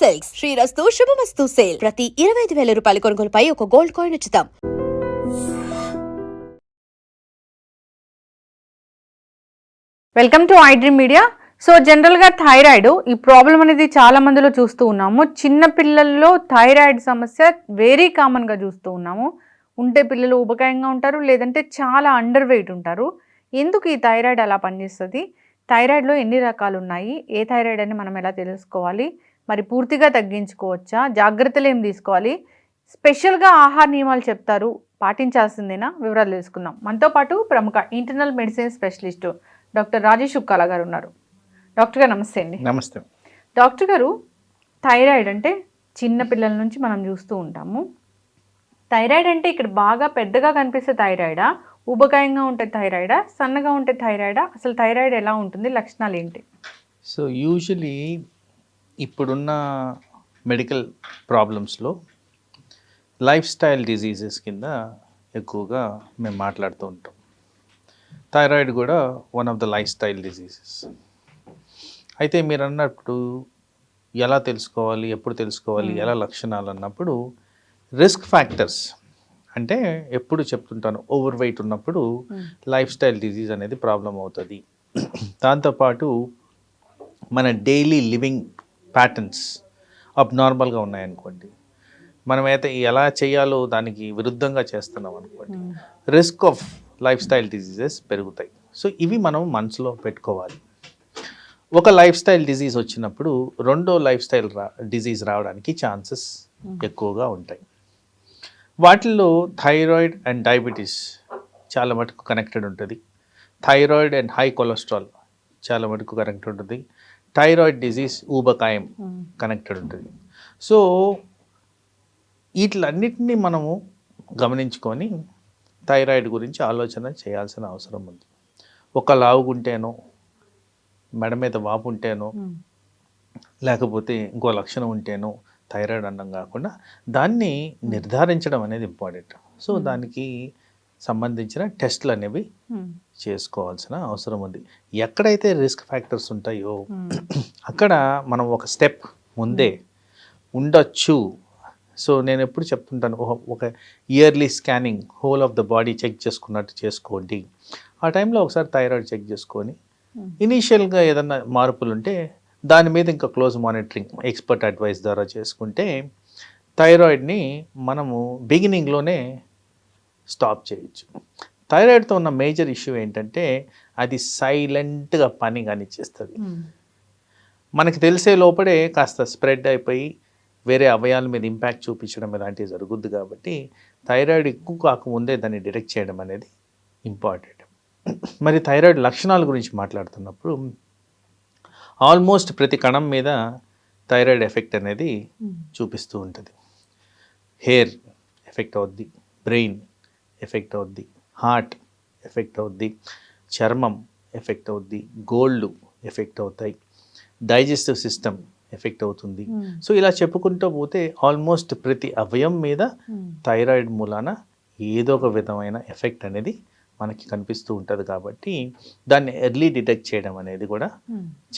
Silks. శ్రీరస్తు శుభమస్తు sale. ప్రతి ఇరవై ఐదు వేల రూపాయల కొనుగోలుపై ఒక గోల్డ్ కాయిన్ ఉచితం. Welcome to iDream media. So జనరల్గా థైరాయిడ్ ఈ ప్రాబ్లం అనేది చాలా మందిలో చూస్తూ ఉన్నాము. చిన్న పిల్లల్లో థైరాయిడ్ సమస్య వెరీ కామన్గా చూస్తూ ఉన్నాము. ఉంటే పిల్లలు ఉపకాయంగా ఉంటారు లేదంటే చాలా అండర్ వెయిట్ ఉంటారు. ఎందుకు ఈ థైరాయిడ్ అలా పనిచేస్తుంది? థైరాయిడ్లో ఎన్ని రకాలు ఉన్నాయి? ఏ థైరాయిడ్ అని మనం ఎలా తెలుసుకోవాలి? మరి పూర్తిగా తగ్గించుకోవచ్చా? జాగ్రత్తలు ఏం తీసుకోవాలి? స్పెషల్గా ఆహార నియమాలు చెప్తారు. పాటించాల్సిందేనా? వివరాలు తెలుసుకుందాం. మనతో పాటు ప్రముఖ internal medicine specialist doctor Rajesh Ukkala garu ఉన్నారు. డాక్టర్ గారు నమస్తే అండి. నమస్తే. డాక్టర్ గారు థైరాయిడ్ అంటే చిన్న పిల్లల నుంచి మనం చూస్తూ ఉంటాము. థైరాయిడ్ అంటే ఇక్కడ బాగా పెద్దగా కనిపిస్తే థైరాయిడా? ఊబకాయంగా ఉంటే థైరాయిడా? సన్నగా ఉంటే థైరాయిడా? అసలు థైరాయిడ్ ఎలా ఉంటుంది? లక్షణాలు ఏంటి? సో యూజువలీ ఇప్పుడున్న మెడికల్ ప్రాబ్లమ్స్లో లైఫ్ స్టైల్ డిజీజెస్ కింద ఎక్కువగా మేము మాట్లాడుతూ ఉంటాం. థైరాయిడ్ కూడా one of the lifestyle diseases. అయితే మీరు అన్నప్పుడు ఎలా తెలుసుకోవాలి ఎప్పుడు తెలుసుకోవాలి ఎలా లక్షణాలు అన్నప్పుడు రిస్క్ ఫ్యాక్టర్స్ అంటే ఎప్పుడు చెప్తుంటాను ఓవర్ వెయిట్ ఉన్నప్పుడు లైఫ్ స్టైల్ డిజీజ్ అనేది ప్రాబ్లం అవుతుంది. దాంతోపాటు మన డైలీ లివింగ్ ప్యాటర్న్స్ అబ్నార్మల్గా ఉన్నాయనుకోండి. మనమైతే ఎలా చేయాలో దానికి విరుద్ధంగా చేస్తున్నాం అనుకోండి. Risk of lifestyle diseases పెరుగుతాయి. సో ఇవి మనం మనసులో పెట్టుకోవాలి. ఒక లైఫ్ స్టైల్ డిజీజ్ వచ్చినప్పుడు రెండో లైఫ్ స్టైల్ రా డిజీజ్ రావడానికి ఛాన్సెస్ ఎక్కువగా ఉంటాయి. వాటిల్లో థైరాయిడ్ అండ్ డయాబెటీస్ చాలా మటుకు కనెక్టెడ్ ఉంటుంది. థైరాయిడ్ అండ్ హై కొలెస్ట్రాల్ చాలా మటుకు కనెక్టెడ్ ఉంటుంది. థైరాయిడ్ డిజీజ్ ఊబకాయం కనెక్టెడ్ ఉంటుంది. సో వీటిలన్నిటినీ మనము గమనించుకొని థైరాయిడ్ గురించి ఆలోచన చేయాల్సిన అవసరం ఉంది. ఒక లావుగుంటేనో మెడ మీద వాపు ఉంటేనో లేకపోతే ఇంకో లక్షణం ఉంటేనో థైరాయిడ్ అన్నం కాకుండా దాన్ని నిర్ధారించడం అనేది ఇంపార్టెంట్ సో దానికి సంబంధించిన టెస్ట్లు అనేవి చేసుకోవాల్సిన అవసరం ఉంది. ఎక్కడైతే రిస్క్ ఫ్యాక్టర్స్ ఉంటాయో అక్కడ మనం ఒక స్టెప్ ముందే ఉండొచ్చు. సో నేను ఎప్పుడు చెప్తుంటాను ఒక yearly scanning whole of the body check చేసుకున్నట్టు చేసుకోండి. ఆ టైంలో ఒకసారి థైరాయిడ్ చెక్ చేసుకొని ఇనీషియల్గా ఏదన్నా మార్పులు ఉంటే దాని మీద ఇంకా క్లోజ్ మానిటరింగ్ ఎక్స్పర్ట్ అడ్వైస్ ద్వారా చేసుకుంటే థైరాయిడ్ని మనము బిగినింగ్లోనే స్టాప్ చేయొచ్చు. థైరాయిడ్తో ఉన్న మేజర్ ఇష్యూ ఏంటంటే అది సైలెంట్గా పని కానిచ్చేస్తుంది. మనకి తెలిసే లోపడే కాస్త స్ప్రెడ్ అయిపోయి వేరే అవయాల మీద ఇంపాక్ట్ చూపించడం ఇలాంటివి జరుగుద్ది కాబట్టి థైరాయిడ్ ఎక్కువ కాకముందే దాన్ని డిటెక్ట్ చేయడం అనేది ఇంపార్టెంట్. మరి థైరాయిడ్ లక్షణాల గురించి మాట్లాడుతున్నప్పుడు ఆల్మోస్ట్ ప్రతి కణం మీద థైరాయిడ్ ఎఫెక్ట్ అనేది చూపిస్తూ ఉంటుంది. హెయిర్ ఎఫెక్ట్ అవుద్ది బ్రెయిన్. ఎఫెక్ట్ అవుద్ది. హార్ట్ ఎఫెక్ట్ అవుద్ది. చర్మం ఎఫెక్ట్ అవుద్ది. గోళ్ళు ఎఫెక్ట్ అవుతాయి. డైజెస్టివ్ సిస్టమ్ ఎఫెక్ట్ అవుతుంది. సో ఇలా చెప్పుకుంటూ పోతే ఆల్మోస్ట్ ప్రతి అవయం మీద థైరాయిడ్ మూలాన ఏదో ఒక విధమైన ఎఫెక్ట్ అనేది మనకి కనిపిస్తూ ఉంటుంది కాబట్టి దాన్ని ఎర్లీ డిటెక్ట్ చేయడం అనేది కూడా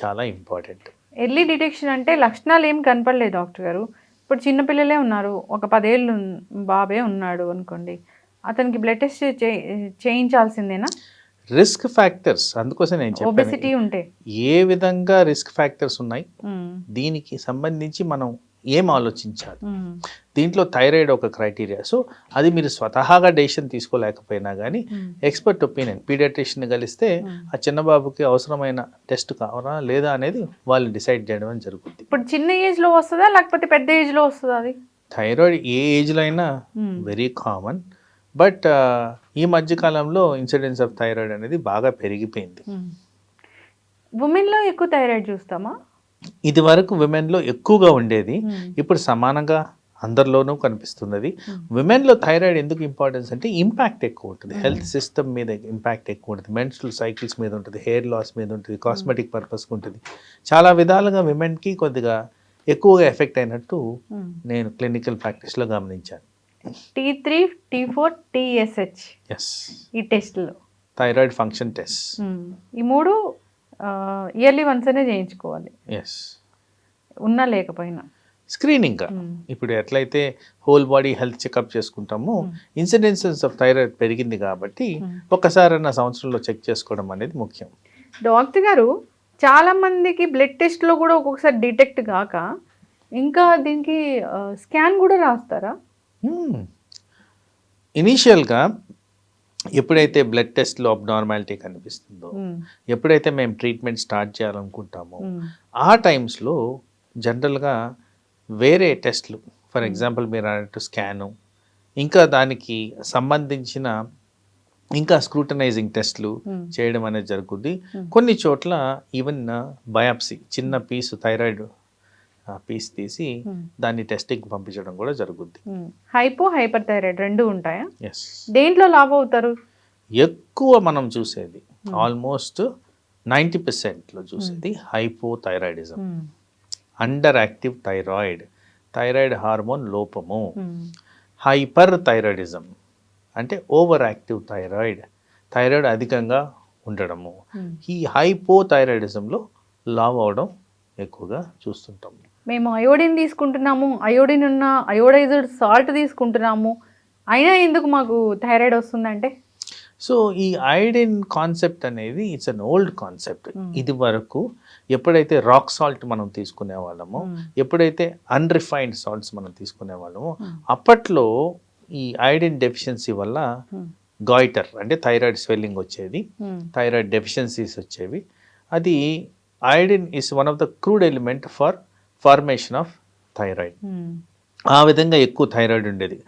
చాలా ఇంపార్టెంట్. ఎర్లీ డిటెక్షన్ అంటే లక్షణాలు ఏం కనపడలేదు డాక్టర్ గారు. ఇప్పుడు చిన్నపిల్లలే ఉన్నారు. ఒక పదేళ్ళు బాబే ఉన్నాడు అనుకోండి. అతనికి బ్లడ్ టెస్ట్ చేయించాల్సిందేనా? రిస్క్ ఫ్యాక్టర్స్ అందుకోసం నేను చెప్పాను. ఉంటే. ఏ విధంగా రిస్క్ ఫ్యాక్టర్స్ ఉన్నాయి? దీనికి సంబంధించి మనం ఏం ఆలోచించాలి? దీంట్లో థైరాయిడ్ ఒక క్రైటీరియా సో అది మీరు స్వతహాగా డెసిషన్ తీసుకోలేకపోయినా కానీ. ఎక్స్పర్ట్ ఒపీనియన్ పీడియాట్రిషియన్ కలిస్తే ఆ చిన్న బాబుకి అవసరమైన టెస్ట్ కావాలా లేదా అనేది వాళ్ళు డిసైడ్ చేయడం జరుగుతుంది ఇప్పుడు చిన్న ఏజ్లో వస్తుందా? లేకపోతే పెద్ద ఏజ్లో వస్తుందా అది? థైరాయిడ్ ఏ ఏజ్లో అయినా. వెరీ కామన్ బట్ ఈ మధ్య కాలంలో ఇన్సిడెన్స్ ఆఫ్ థైరాయిడ్ అనేది బాగా పెరిగిపోయింది. ఉమెన్లో ఎక్కువ థైరాయిడ్ చూస్తామా? ఇది వరకు విమెన్లో ఎక్కువగా ఉండేది. ఇప్పుడు సమానంగా అందరిలోనూ కనిపిస్తున్నది. విమెన్లో థైరాయిడ్ ఎందుకు ఇంపార్టెన్స్ అంటే ఇంపాక్ట్ ఎక్కువ ఉంటుంది. హెల్త్ సిస్టమ్ మీద ఇంపాక్ట్ ఎక్కువ ఉంటుంది. మెన్స్ట్రల్ సైకిల్స్ మీద ఉంటుంది. హెయిర్ లాస్ మీద ఉంటుంది. కాస్మెటిక్ పర్పస్కి ఉంటుంది. చాలా విధాలుగా విమెన్కి కొద్దిగా ఎక్కువగా ఎఫెక్ట్ అయినట్టు నేను క్లినికల్ ప్రాక్టీస్లో గమనించాను. T three T four TSH S ఈ టెస్ట్లో థైరాయిడ్ ఫంక్షన్ టెస్ట్ ఈ మూడు ఇయర్లీ వన్స్ అనే చేయించుకోవాలి. ఎస్ ఉన్నా లేకపోయినా. స్క్రీనింగ్ ఇప్పుడు ఎట్లయితే హోల్ బాడీ హెల్త్ చెకప్ చేసుకుంటామో ఇన్సిడెన్సెస్ ఆఫ్ థైరాయిడ్ పెరిగింది కాబట్టి ఒక్కసారైనా సంవత్సరంలో చెక్ చేసుకోవడం అనేది ముఖ్యం. డాక్టర్ గారు చాలా మందికి బ్లడ్ టెస్ట్లో కూడా ఒక్కొక్కసారి డిటెక్ట్ కాక ఇంకా దీనికి స్కాన్ కూడా రాస్తారా? ఇనీషియల్గా ఎప్పుడైతే బ్లడ్ టెస్ట్లో అబ్నార్మాలిటీ కనిపిస్తుందో ఎప్పుడైతే మేము ట్రీట్మెంట్ స్టార్ట్ చేయాలనుకుంటామో ఆ టైమ్స్లో జనరల్గా వేరే టెస్ట్లు ఫర్ ఎగ్జాంపుల్ మీరు అన్నట్టు స్కాను ఇంకా దానికి సంబంధించిన ఇంకా స్క్రూటనైజింగ్ టెస్ట్లు చేయడం అనేది జరుగుద్ది. కొన్ని చోట్ల ఈవెన్ బయాప్సీ చిన్న పీసు థైరాయిడ్ పీస్ తీసి దాన్ని టెస్టింగ్ పంపించడం కూడా జరుగుద్ది. హైపో హైపర్ థైరాయిడ్ రెండు ఉంటాయా? ఎస్ దేంట్లో లాభ అవుతారు? ఎక్కువ మనం చూసేది ఆల్మోస్ట్ నైంటీ పర్సెంట్లో చూసేది hypothyroidism under active thyroid thyroid hormone లోపము. హైపర్ థైరాయిడిజం అంటే ఓవర్ యాక్టివ్ థైరాయిడ్ థైరాయిడ్ అధికంగా ఉండడము. ఈ హైపోథైరాయిడిజంలో లావ్ అవడం ఎక్కువగా చూస్తుంటాము. మేము అయోడిన్ తీసుకుంటున్నాము అయోడిన్ ఉన్న అయోడైజ్డ్ సాల్ట్ తీసుకుంటున్నాము. అయినా ఎందుకు మాకు థైరాయిడ్ వస్తుందంటే? సో ఈ ఐడిన్ కాన్సెప్ట్ అనేది ఇట్స్ అన్ ఓల్డ్ కాన్సెప్ట్ ఇది వరకు ఎప్పుడైతే రాక్ సాల్ట్ మనం తీసుకునే వాళ్ళమో ఎప్పుడైతే అన్రిఫైన్డ్ సాల్ట్స్ మనం తీసుకునే వాళ్ళమో అప్పట్లో ఈ ఐడిన్ డెఫిషియన్సీ వల్ల గాయిటర్ అంటే థైరాయిడ్ స్వెల్లింగ్ వచ్చేది థైరాయిడ్ డెఫిషియన్సీస్ వచ్చేవి. అది iodine is one of the crude element for formation of thyroid ఆ విధంగా ఎక్కువ థైరాయిడ్ ఉండేది.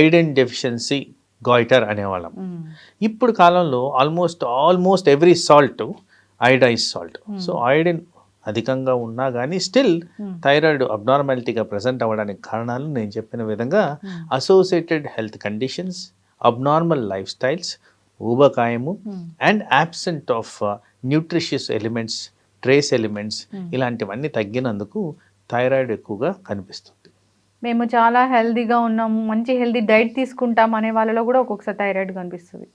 ఐడిన్ డెఫిషియన్సీ గాయిటర్ అనేవాళ్ళం. ఇప్పుడు కాలంలో almost almost every salt iodise salt so iodine అధికంగా ఉన్నా కానీ స్టిల్ థైరాయిడ్ అబ్నార్మాలిటీగా ప్రజెంట్ అవ్వడానికి కారణాలు నేను చెప్పిన విధంగా associated health conditions abnormal lifestyles ఊబకాయము and absent of nutritious elements trace elements ఇలాంటివన్నీ తగ్గినందుకు థైరాయిడ్ ఎక్కువగా కనిపిస్తుంది. మేము చాలా హెల్దీగా ఉన్నాము మంచి హెల్దీ డైట్ తీసుకుంటాం అనే వాళ్ళలో కూడా ఒక్కొక్కసారి థైరాయిడ్ కనిపిస్తుంది.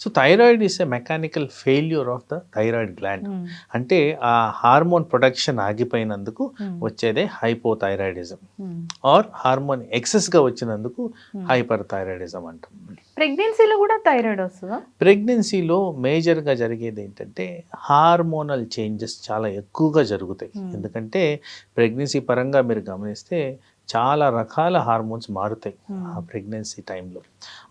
So thyroid is a mechanical failure of the thyroid gland అంటే ఆ హార్మోన్ ప్రొడక్షన్ ఆగిపోయినందుకు వచ్చేదే హైపోథైరాయిడిజం ఆర్ హార్మోన్ ఎక్సెస్గా వచ్చినందుకు హైపర్ థైరాయిడిజం అంటాం. ప్రెగ్నెన్సీలో కూడా థైరాయిడ్ వస్తుందా? ప్రెగ్నెన్సీలో మేజర్గా జరిగేది ఏంటంటే హార్మోనల్ చేంజెస్ చాలా ఎక్కువగా జరుగుతాయి. ఎందుకంటే ప్రెగ్నెన్సీ పరంగా మీరు గమనిస్తే చాలా రకాల హార్మోన్స్ మారుతాయి ఆ ప్రెగ్నెన్సీ టైంలో.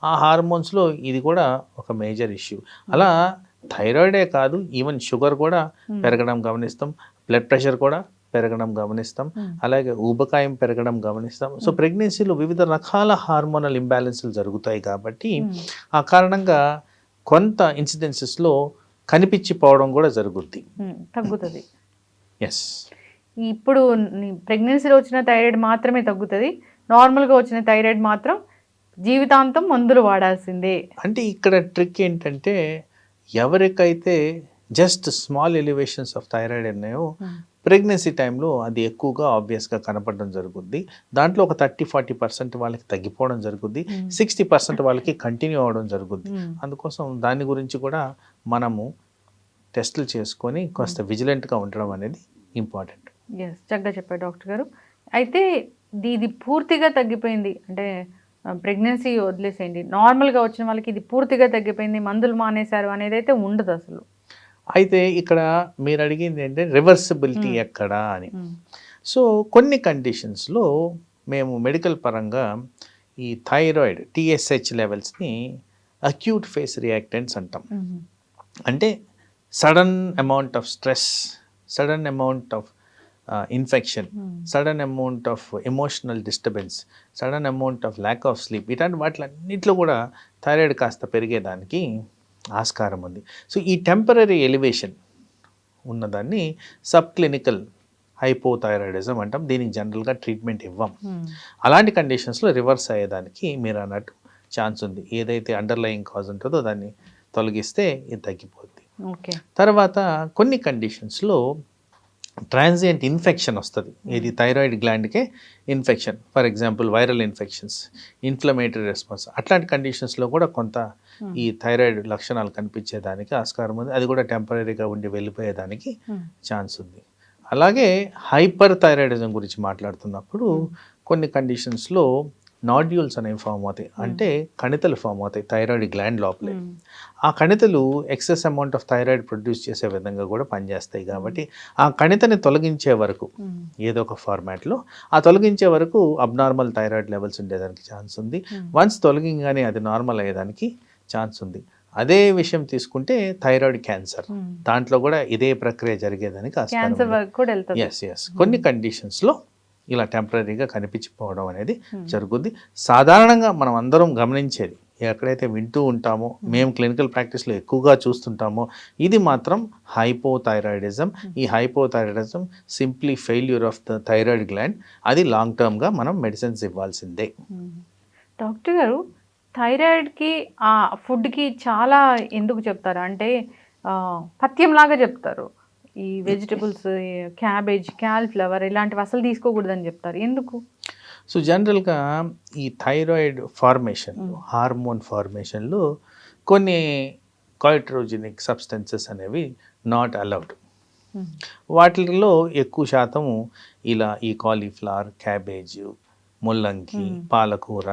ఆ హార్మోన్స్లో ఇది కూడా ఒక మేజర్ ఇష్యూ. అలా థైరాయిడే కాదు ఈవెన్ షుగర్ కూడా పెరగడం గమనిస్తాం బ్లడ్ ప్రెషర్ కూడా పెరగడం గమనిస్తాం అలాగే ఊబకాయం పెరగడం గమనిస్తాం. సో ప్రెగ్నెన్సీలో వివిధ రకాల హార్మోనల్ ఇంబ్యాలెన్స్లు జరుగుతాయి కాబట్టి ఆ కారణంగా కొంత ఇన్సిడెన్సెస్లో కనిపించిపోవడం కూడా జరుగుద్ది. తగ్గుతుంది. ఎస్ ఇప్పుడు ప్రెగ్నెన్సీలో వచ్చిన థైరాయిడ్ మాత్రమే తగ్గుతుంది. నార్మల్గా వచ్చిన థైరాయిడ్ మాత్రం జీవితాంతం మందులు వాడాల్సిందే. అంటే ఇక్కడ ట్రిక్ ఏంటంటే ఎవరికైతే just small elevations of thyroid ఉన్నాయో ప్రెగ్నెన్సీ టైంలో అది ఎక్కువగా ఆబ్వియస్గా కనపడడం జరుగుద్ది. దాంట్లో ఒక థర్టీ ఫార్టీ పర్సెంట్ వాళ్ళకి తగ్గిపోవడం జరుగుద్ది. సిక్స్టీ పర్సెంట్ వాళ్ళకి కంటిన్యూ అవ్వడం జరుగుద్ది. అందుకోసం దాని గురించి కూడా మనము టెస్టులు చేసుకొని కాస్త విజిలెంట్గా ఉండడం అనేది ఇంపార్టెంట్ ఎస్ చక్కగా చెప్పారు డాక్టర్ గారు. అయితే ఇది- పూర్తిగా తగ్గిపోయింది. అంటే ప్రెగ్నెన్సీ వదిలేసేయండి. నార్మల్గా వచ్చిన వాళ్ళకి ఇది పూర్తిగా తగ్గిపోయింది. మందులు మానేశారు అనేది అయితే ఉండదు అసలు. అయితే ఇక్కడ మీరు అడిగింది ఏంటంటే రివర్సిబిలిటీ ఎక్కడా అని. ఉమ్, సో కొన్ని కండిషన్స్లో మేము మెడికల్ పరంగా ఈ థైరాయిడ్ టీఎస్హెచ్ లెవెల్స్ని అక్యూట్ ఫేస్ రియాక్టెంట్స్ అంటాం. ఉమ్, అంటే sudden amount of stress sudden amount of infection Hmm. Sudden amount of emotional disturbance sudden amount of lack of sleep ఇట్లాంటి వాటిలన్నింటిలో కూడా థైరాయిడ్ కాస్త పెరిగేదానికి ఆస్కారం ఉంది. సో ఈ టెంపరీ ఎలివేషన్ ఉన్నదాన్ని సబ్ క్లినికల్ హైపోథైరాయిడిజం అంటాం. దీనికి జనరల్గా ట్రీట్మెంట్ ఇవ్వం. ఉమ్, అలాంటి కండిషన్స్లో రివర్స్ అయ్యేదానికి మీరు అన్నట్టు ఛాన్స్ ఉంది. ఏదైతే అండర్లయింగ్ కాజ్ ఉంటుందో దాన్ని తొలగిస్తే ఇది తగ్గిపోద్ది. ఓకే తర్వాత కొన్ని కండిషన్స్లో ట్రాన్సియంట్ ఇన్ఫెక్షన్ వస్తుంది. ఇది thyroid గ్లాండ్కే infection. For example viral infections inflammatory response అట్లాంటి కండిషన్స్లో కూడా కొంత ఈ థైరాయిడ్ లక్షణాలు కనిపించేదానికి ఆస్కారం ఉంది. అది కూడా టెంపరీగా ఉండి వెళ్ళిపోయేదానికి Hmm. ఛాన్స్ ఉంది. అలాగే హైపర్ థైరాయిడిజం గురించి మాట్లాడుతున్నప్పుడు కొన్ని కండిషన్స్లో నాడ్యూల్స్ అనేవి ఫామ్ అవుతాయి. అంటే కణితలు ఫామ్ అవుతాయి థైరాయిడ్ గ్లాండ్ లోపలే. ఆ కణితలు excess amount of thyroid produce చేసే విధంగా కూడా పనిచేస్తాయి కాబట్టి ఆ కణితని తొలగించే వరకు ఏదో ఒక ఫార్మాట్లో ఆ తొలగించే వరకు అబ్నార్మల్ థైరాయిడ్ లెవెల్స్ ఉండేదానికి ఛాన్స్ ఉంది. వన్స్ తొలగింగానే అది నార్మల్ అయ్యేదానికి ఛాన్స్ ఉంది. అదే విషయం తీసుకుంటే థైరాయిడ్ క్యాన్సర్ దాంట్లో కూడా ఇదే ప్రక్రియ జరిగేదానికి ఎస్ ఎస్ కొన్ని కండిషన్స్లో ఇలా టెంపరీగా కనిపించిపోవడం అనేది జరుగుద్ది. సాధారణంగా మనం అందరం గమనించేది ఎక్కడైతే వింటూ ఉంటామో మేము క్లినికల్ ప్రాక్టీస్లో ఎక్కువగా చూస్తుంటామో ఇది మాత్రం హైపోథైరాయిడిజం. ఈ hypothyroidism simply failure of the thyroid gland. అది లాంగ్ టర్మ్గా మనం మెడిసిన్స్ ఇవ్వాల్సిందే. డాక్టర్ గారు థైరాయిడ్కి ఆ ఫుడ్కి చాలా ఎందుకు చెప్తారు? అంటే పథ్యంలాగా చెప్తారు. ఈ వెజిటబుల్స్ క్యాబేజ్ క్యాలిఫ్లవర్ ఇలాంటివి అసలు తీసుకోకూడదని చెప్తారు. ఎందుకు? సో జనరల్గా ఈ థైరాయిడ్ ఫార్మేషన్ హార్మోన్ ఫార్మేషన్లో కొన్ని కాయిట్రోజెనిక్ సబ్స్టెన్సెస్ అనేవి నాట్ అలౌడ్ వాటిలో ఎక్కువ శాతం ఇలా ఈ కాలీఫ్లవర్ క్యాబేజ్ ముల్లంగి పాలకూర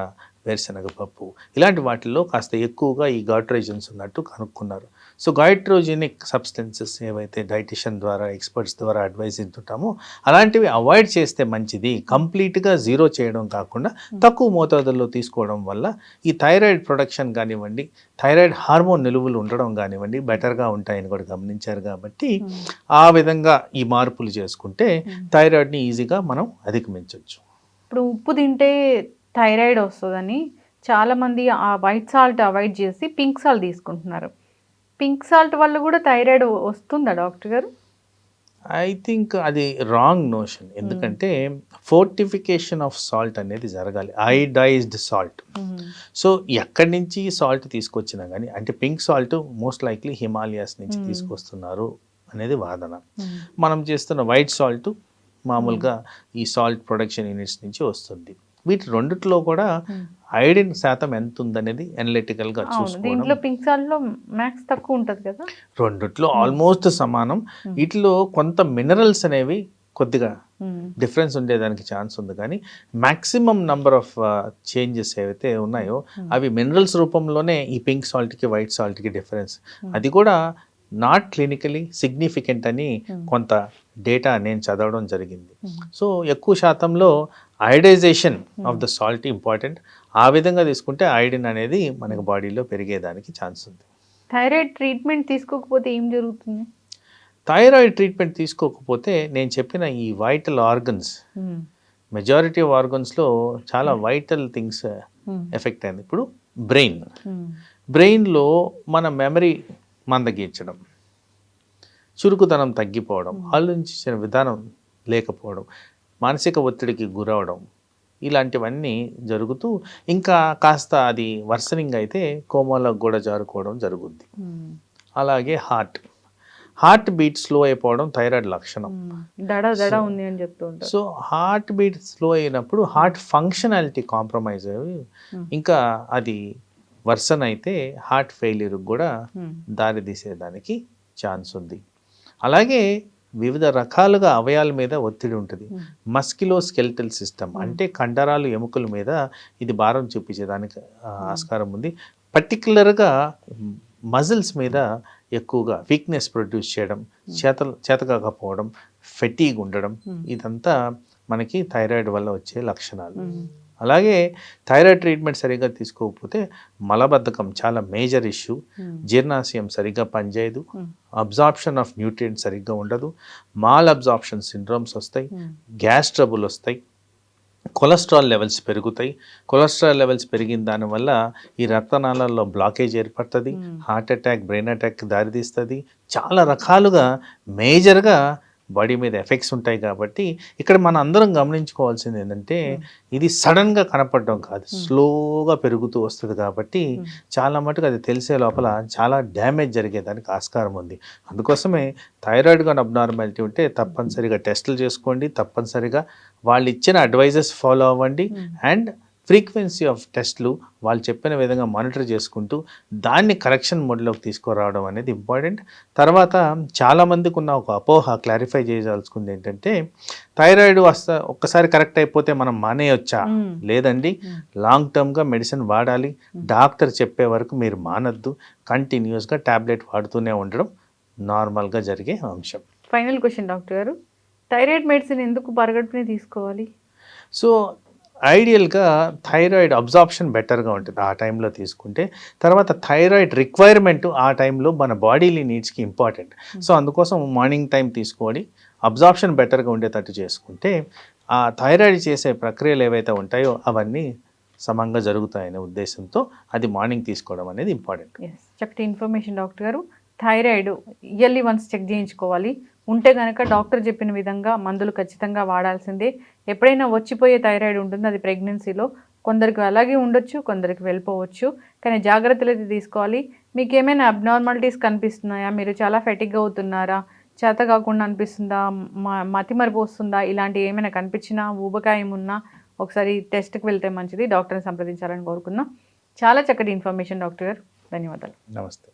వేరుశనగ పప్పు ఇలాంటి వాటిల్లో కాస్త ఎక్కువగా ఈ గాయిట్రోజన్స్ ఉన్నట్టు కనుక్కున్నారు. సో గాయిట్రోజెనిక్ సబ్స్టెన్సెస్ ఏవైతే డైటిషియన్ ద్వారా ఎక్స్పర్ట్స్ ద్వారా అడ్వైస్ ఇస్తుంటామో అలాంటివి అవాయిడ్ చేస్తే మంచిది. కంప్లీట్గా జీరో చేయడం కాకుండా తక్కువ మోతాదుల్లో తీసుకోవడం వల్ల ఈ థైరాయిడ్ ప్రొడక్షన్ కానివ్వండి థైరాయిడ్ హార్మోన్ నిలువలు ఉండడం కానివ్వండి బెటర్గా ఉంటాయని కూడా గమనించారు కాబట్టి ఆ విధంగా ఈ మార్పులు చేసుకుంటే థైరాయిడ్ని ఈజీగా మనం అధిగమించవచ్చు. ఇప్పుడు ఉప్పు తింటే థైరాయిడ్ వస్తుందని చాలామంది ఆ వైట్ సాల్ట్ అవాయిడ్ చేసి పింక్ సాల్ట్ తీసుకుంటున్నారు. పింక్ సాల్ట్ వల్ల కూడా థైరాయిడ్ వస్తుందా డాక్టర్ గారు? ఐ థింక్ అది రాంగ్ నోషన్. ఎందుకంటే ఫోర్టిఫికేషన్ ఆఫ్ సాల్ట్ అనేది జరగాలి. Iodised salt. సో ఎక్కడి నుంచి సాల్ట్ తీసుకొచ్చినా కానీ అంటే pink salt most likely Himalayas నుంచి తీసుకొస్తున్నారు అనేది వాదన. మనం చేస్తున్న వైట్ సాల్ట్ మామూలుగా ఈ సాల్ట్ ప్రొడక్షన్ యూనిట్స్ నుంచి వస్తుంది. వీటి రెండిట్లో కూడా ఐడిన్ శాతం ఎంత ఉందనేది అవును చూసుకోవడం. దీంట్లో పింక్ మ్యాక్స్ తక్కువ ఉంటుంది కదా? రెండిట్లో ఆల్మోస్ట్ సమానం. వీటిలో కొంత మినరల్స్ అనేవి కొద్దిగా డిఫరెన్స్ ఉండేదానికి ఛాన్స్ ఉంది. కానీ మ్యాక్సిమం నంబర్ ఆఫ్ చేంజెస్ ఏవైతే ఉన్నాయో అవి మినరల్స్ రూపంలోనే ఈ పింక్ సాల్ట్కి వైట్ సాల్ట్కి డిఫరెన్స్ అది కూడా నాట్ క్లినికలీ సిగ్నిఫికెంట్ అని కొంత డేటా నేను చదవడం జరిగింది. సో ఎక్కువ శాతంలో iodisation of the salt important ఆ విధంగా తీసుకుంటే ఐడిన్ అనేది మనకి బాడీలో పెరిగేదానికి ఛాన్స్ ఉంది. థైరాయిడ్ ట్రీట్మెంట్ తీసుకోకపోతే ఏం జరుగుతుంది? థైరాయిడ్ ట్రీట్మెంట్ తీసుకోకపోతే నేను చెప్పిన ఈ వైటల్ ఆర్గన్స్ మెజారిటీ ఆఫ్ ఆర్గన్స్లో చాలా వైటల్ థింగ్స్ ఎఫెక్ట్ అయింది. ఇప్పుడు బ్రెయిన్ బ్రెయిన్లో మన మెమరీ మందగించడం చురుకుదనం తగ్గిపోవడం ఆలోచించిన విధానం లేకపోవడం మానసిక ఒత్తిడికి గురవడం ఇలాంటివన్నీ జరుగుతూ ఇంకా కాస్త అది వర్సనింగ్ అయితే కోమాలకు కూడా జారుకోవడం జరుగుద్ది. అలాగే హార్ట్ హార్ట్ బీట్ స్లో అయిపోవడం థైరాయిడ్ లక్షణం. దడ ఉంది అని చెప్తూ ఉంటారు. సో హార్ట్ బీట్ స్లో అయినప్పుడు హార్ట్ ఫంక్షనాలిటీ కాంప్రమైజ్ అయ్యి ఇంకా అది వర్సన్ అయితే హార్ట్ ఫెయిల్యూర్ కూడా దారి తీసేదానికి ఛాన్స్ ఉంది. అలాగే వివిధ రకాలుగా అవయాల మీద ఒత్తిడి ఉంటుంది. మస్కిలో స్కెల్టల్ సిస్టమ్ అంటే కండరాలు ఎముకల మీద ఇది భారం చూపించేదానికి ఆస్కారం ఉంది. పర్టికులర్గా మజిల్స్ మీద ఎక్కువగా వీక్నెస్ ప్రొడ్యూస్ చేయడం చేత చేతకాకపోవడం ఫెటీగ్ ఉండడం ఇదంతా మనకి థైరాయిడ్ వల్ల వచ్చే లక్షణాలు. అలాగే థైరాయిడ్ ట్రీట్మెంట్ సరిగ్గా తీసుకోకపోతే మలబద్ధకం చాలా మేజర్ ఇష్యూ. జీర్ణాశయం సరిగ్గా పనిచేయదు. అబ్జార్ప్షన్ ఆఫ్ న్యూట్రియంట్ సరిగ్గా ఉండదు. మాల్ అబ్జార్ప్షన్ సిండ్రోమ్స్ వస్తాయి. గ్యాస్ ట్రబుల్ వస్తాయి. కొలెస్ట్రాల్ లెవెల్స్ పెరుగుతాయి. కొలెస్ట్రాల్ లెవెల్స్ పెరిగిన దానివల్ల ఈ రక్తనాళాల్లో బ్లాకేజ్ ఏర్పడుతుంది. హార్ట్ అటాక్ బ్రెయిన్ అటాక్ దారితీస్తుంది. చాలా రకాలుగా మేజర్గా బాడీ మీద ఎఫెక్ట్స్ ఉంటాయి కాబట్టి ఇక్కడ మన అందరం గమనించుకోవాల్సింది ఏంటంటే ఇది సడన్గా కనపడడం కాదు. స్లోగా పెరుగుతూ వస్తుంది కాబట్టి చాలా మటుకు అది తెలిసే లోపల చాలా డ్యామేజ్ జరిగేదానికి ఆస్కారం ఉంది. అందుకోసమే థైరాయిడ్ కానీ అబ్నార్మాలిటీ ఉంటే తప్పనిసరిగా టెస్టులు చేసుకోండి. తప్పనిసరిగా వాళ్ళు ఇచ్చిన అడ్వైజెస్ ఫాలో అవ్వండి. అండ్ ఫ్రీక్వెన్సీ ఆఫ్ టెస్ట్లు వాళ్ళు చెప్పిన విధంగా మానిటర్ చేసుకుంటూ దాన్ని కరెక్షన్ మోడ్లోకి తీసుకురావడం అనేది ఇంపార్టెంట్. తర్వాత చాలామందికి ఉన్న ఒక అపోహ క్లారిఫై చేయదలుచుకుంది ఏంటంటే థైరాయిడ్ వస్తా ఒక్కసారి కరెక్ట్ అయిపోతే మనం మానేయొచ్చా. లేదండి. లాంగ్ టర్మ్గా మెడిసిన్ వాడాలి. డాక్టర్ చెప్పే వరకు మీరు మానద్దు. కంటిన్యూస్గా ట్యాబ్లెట్ వాడుతూనే ఉండడం నార్మల్గా జరిగే అంశం. ఫైనల్ క్వశ్చన్ డాక్టర్ గారు థైరాయిడ్ మెడిసిన్ ఎందుకు పరగడుపునే తీసుకోవాలి? సో ఐడియల్గా థైరాయిడ్ అబ్జార్ప్షన్ బెటర్గా ఉంటుంది ఆ టైంలో తీసుకుంటే. తర్వాత థైరాయిడ్ రిక్వైర్మెంట్ ఆ టైంలో మన బాడీలీ నీడ్స్కి ఇంపార్టెంట్. సో అందుకోసం మార్నింగ్ టైం తీసుకోవాలి అబ్జార్ప్షన్ బెటర్గా ఉండేటట్టు చేసుకుంటే ఆ థైరాయిడ్ చేసే ప్రక్రియలు ఏవైతే ఉంటాయో అవన్నీ సమంగా జరుగుతాయనే ఉద్దేశంతో అది మార్నింగ్ తీసుకోవడం అనేది ఇంపార్టెంట్. చక్కటి ఇన్ఫర్మేషన్ డాక్టర్ గారు థైరాయిడ్ ఇయర్లీ వన్స్ చెక్ చేయించుకోవాలి. ఉంటే కనుక డాక్టర్ చెప్పిన విధంగా మందులు ఖచ్చితంగా వాడాల్సిందే. ఎప్పుడైనా వచ్చిపోయే థైరాయిడ్ ఉంటుంది అది ప్రెగ్నెన్సీలో. కొందరికి అలాగే ఉండొచ్చు కొందరికి వెళ్ళిపోవచ్చు. కానీ జాగ్రత్తలు అయితే తీసుకోవాలి. మీకు ఏమైనా అబ్నార్మాలిటీస్ కనిపిస్తున్నాయా? మీరు చాలా ఫెటిక్ అవుతున్నారా? చేత కాకుండా అనిపిస్తుందా? మతి మరుపు వస్తుందా? ఇలాంటివి ఏమైనా కనిపించినా? ఊబకాయం ఉన్నా? ఒకసారి టెస్ట్కి వెళ్తే మంచిది. డాక్టర్ని సంప్రదించాలని కోరుకుందాం. చాలా చక్కటి ఇన్ఫర్మేషన్ డాక్టర్ గారు. ధన్యవాదాలు. నమస్తే.